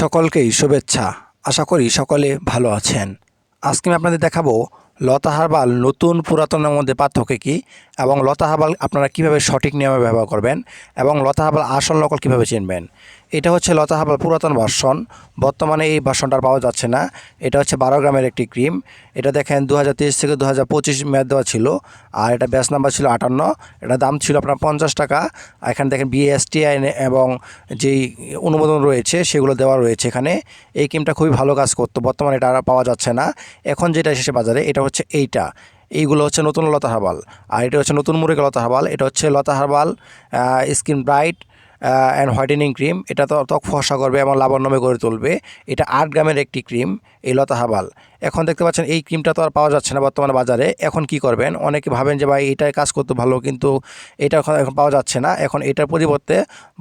সকলকেই শুভেচ্ছা। আশা করি সকলে ভালো আছেন। আজকে আমি আপনাদের দেখাবো লতা হার্বাল নতুন পুরাতনের মধ্যে পার্থক্য কী এবং লতা আপনারা কীভাবে সঠিক নিয়মে ব্যবহার করবেন এবং লতা আসল নকল কীভাবে চিনবেন। এটা হচ্ছে লতা হার্বাল পুরাতন ভার্সন বর্তমানে এই ভার্সনটা পাওয়া যাচ্ছে না। এটা হচ্ছে বারো গ্রামের একটি ক্রিম। এটা দেখেন দু হাজার তেইশ থেকে দু হাজার পঁচিশ মেয়াদ দেওয়া ছিল। আর এটা ব্যাস নাম্বার ছিল আটান্ন। এটা দাম ছিল আপনার পঞ্চাশ টাকা। আর এখানে দেখেন বিএসটিআই এবং যেই অনুমোদন রয়েছে, সেগুলো দেওয়া রয়েছে এখানে। এই ক্রিমটা খুবই ভালো কাজ করতো। বর্তমানে এটা আর পাওয়া যাচ্ছে না। এখন যেটা এসেছে বাজারে, এটা হচ্ছে এইটা। এইগুলো হচ্ছে নতুন লতা হাবাল। আর এটা হচ্ছে নতুন মুরগি লতা হাবাল। এটা হচ্ছে Lata herbal skin bright. And whitening cream এটা তো ত্বক ফসা করবে এবং লাবণ্যময় করে তুলবে। এটা আট গ্রামের একটি ক্রিম এই লতা হার্বাল এখন দেখতে পাচ্ছেন এই ক্রিমটা তো আর পাওয়া যাচ্ছে না বর্তমানে বাজারে। এখন কি করবেন? অনেকে ভাবেন যে, ভাই এটাই কাজ করতে ভালো, কিন্তু এটা এখন পাওয়া যাচ্ছে না। এখন এটার পরিবর্তে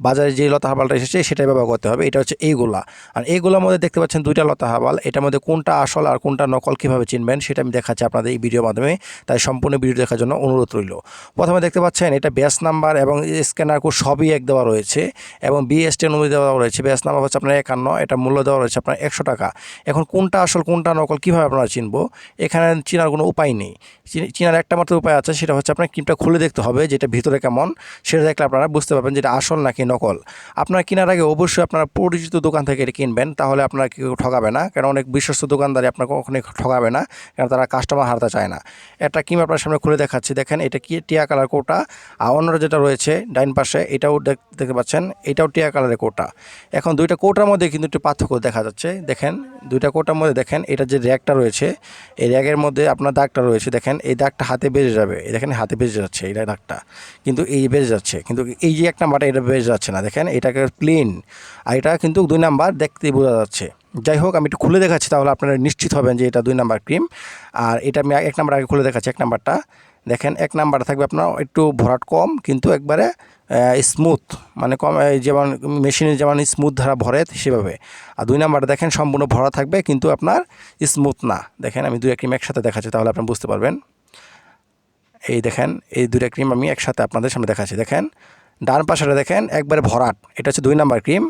বাজারে যে লতা হার্বালটা এসেছে, সেটাই ব্যবহার করতে হবে। এটা হচ্ছে এইগুলা। আর এইগুলোর মধ্যে দেখতে পাচ্ছেন দুইটা লতা হার্বাল এটার মধ্যে কোনটা আসল আর কোনটা নকল কীভাবে চিনবেন, সেটা আমি দেখাচ্ছি আপনাদের এই ভিডিওর মাধ্যমে। তাই সম্পূর্ণ ভিডিও দেখার জন্য অনুরোধ রইল। প্রথমে দেখতে পাচ্ছেন, এটা ব্যাস নাম্বার এবং স্ক্যানার কোড সবই এক দেওয়া রয়েছে এবং বিএসটি অনুমতি দেওয়া রয়েছে। ব্যাস নাম্বার হচ্ছে আপনার একান্ন, এটা মূল্য দেওয়া রয়েছে আপনার একশো টাকা। এখন কোনটা আসল, কোনটা নকল, কীভাবে আপনারা চিনবো, এখানে চেনার কোনো উপায় নেই। চিন- চেনার একটা মাত্র উপায় আছে, সেটা হচ্ছে আপনার ক্রিমটা খুলে দেখতে হবে, যেটা ভিতরে কেমন, সেটা দেখলে আপনারা বুঝতে পারবেন যেটা আসল নাকি নকল। আপনারা কেনার আগে অবশ্যই আপনারা পরিচিত দোকান থেকে এটা কিনবেন, তাহলে আপনার কেউ ঠকাবে না, কারণ অনেক বিশ্বস্ত দোকানদারি আপনার কখনোই ঠকাবে না, কারণ তারা কাস্টমার হারাতে চায় না। একটা ক্রিম আপনার সামনে খুলে দেখাচ্ছি, দেখেন এটা কি টিয়া কালার কোটা, আর অন্যটা যেটা রয়েছে ডাইন পাশে, এটাও দেখ- দেখতে পাচ্ছেন, এটাও টিয়া কালারের কোটা। এখন দুইটা কোটার মধ্যে কিন্তু একটু পার্থক্য দেখা যাচ্ছে, দেখেন, দুইটা কোটার মধ্যে দেখেন এটা যে র্যাকটা রয়েছে, এই র্যাকের মধ্যে আপনার দাগটা রয়েছে, দেখেন এই দাগটা হাতে বেজে যাবে। এই দেখেন হাতে বেজে যাচ্ছে এই দাগটা। কিন্তু এই বেজে যাচ্ছে, কিন্তু এই যে একটা নাম্বারটা এটা বেজে যাচ্ছে না। দেখেন এটাকে প্লেন আর এটা কিন্তু দুই নাম্বার দেখতে বোঝা যাচ্ছে। যাই হোক, আমি একটু খুলে দেখাচ্ছি, তাহলে আপনারা নিশ্চিত হবেন যে এটা দুই নাম্বার ক্রিম আর এটা আমি এক নাম্বার আগে খুলে দেখাচ্ছি, এক নাম্বারটা। দেখেন, এক নাম্বারে থাকবে আপনার একটু ভরাট কম, কিন্তু একবারে স্মুথ মানে কম যেমন মেশিনে যেমন স্মুথ ধারা ভরে সেভাবে। আর দুই নাম্বারটা দেখেন, সম্পূর্ণ ভরা থাকবে, কিন্তু আপনার স্মুথ না। দেখেন, আমি দুই ক্রিম একসাথে দেখাচ্ছি, তাহলে আপনি বুঝতে পারবেন। এই দেখেন, এই দুইটা ক্রিম আমি একসাথে আপনাদের সামনে দেখাচ্ছি। দেখেন, ডান পাশেটা দেখেন, একবারে ভরাট। এটা হচ্ছে দুই নাম্বার ক্রিম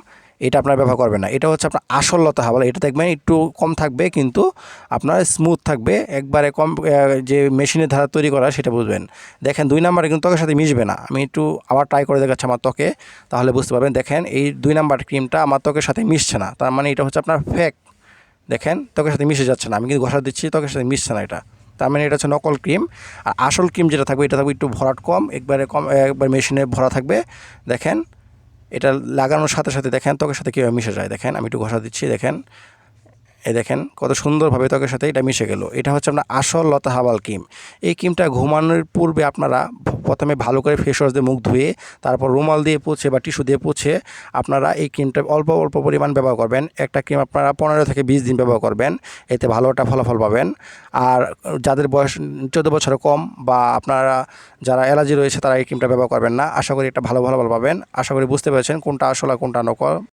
এটা আপনার ব্যবহার করবেন না। এটা হচ্ছে আপনার আসল লতা হাবাল এটা দেখবেন একটু কম থাকবে, কিন্তু আপনার স্মুথ থাকবে। একবারে কম যে মেশিনের ধারা তৈরি করা সেটা বুঝবেন। দেখেন দুই নাম্বারে কিন্তু ত্বকের সাথে মিশবে না। আমি একটু আবার ট্রাই করে দেখাচ্ছি আমার ত্বকে, তাহলে বুঝতে পারবেন। দেখেন এই দুই নাম্বার ক্রিমটা আমার ত্বকের সাথে মিশছে না। তার মানে এটা হচ্ছে আপনার ফেক দেখেন ত্বকের সাথে মিশে যাচ্ছে না। আমি কিন্তু ঘষা দিচ্ছি, ত্বকের সাথে মিশছে না এটা। তার মানে এটা হচ্ছে নকল ক্রিম আর আসল ক্রিম যেটা থাকবে, এটা থাকবে একটু ভরাট কম। একবারে কম, একবার মেশিনে ভরা থাকবে। দেখেন এটা লাগানোর সাথে সাথে দেখেন ত্বকের সাথে কীভাবে মিশে যায়। দেখেন, আমি একটু ঘষা দিচ্ছি, দেখেন। এই দেখেন কত সুন্দরভাবে ত্বকের সাথে এটা মিশে গেল। এটা হচ্ছে আপনার আসল লতা হাবাল ক্রিম। এই ক্রিমটা ঘুমানোর পূর্বে আপনারা প্রথমে ভালো করে ফেস ওয়াশ দিয়ে মুখ ধুয়ে, তারপর রুমাল দিয়ে পুছে বা টিস্যু দিয়ে পুছে আপনারা এই ক্রিমটা অল্প অল্প পরিমাণ ব্যবহার করবেন। একটা ক্রিম আপনারা পনেরো থেকে বিশ দিন ব্যবহার করবেন। এতে ভালো একটা ফলাফল পাবেন। আর যাদের বয়স চোদ্দ বছরের কম বা আপনারা যারা অ্যালার্জি রয়েছে তারা এই ক্রিমটা ব্যবহার করবেন না। আশা করি একটা ভালো ফলাফল পাবেন। আশা করি বুঝতে পেরেছেন কোনটা আসল আর কোনটা নকল।